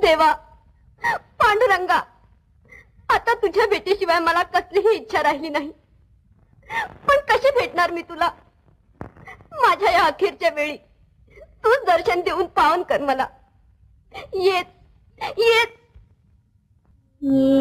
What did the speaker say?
देवा पांडुरंगा आता तुझ्या भेटीशिवाय मला कसलीही इच्छा राहिली नाही. पण कशी भेटणार मी तुला? माझ्या या अखेरच्या वेळी तूच दर्शन देऊन पावन कर मला. येत येत. ये.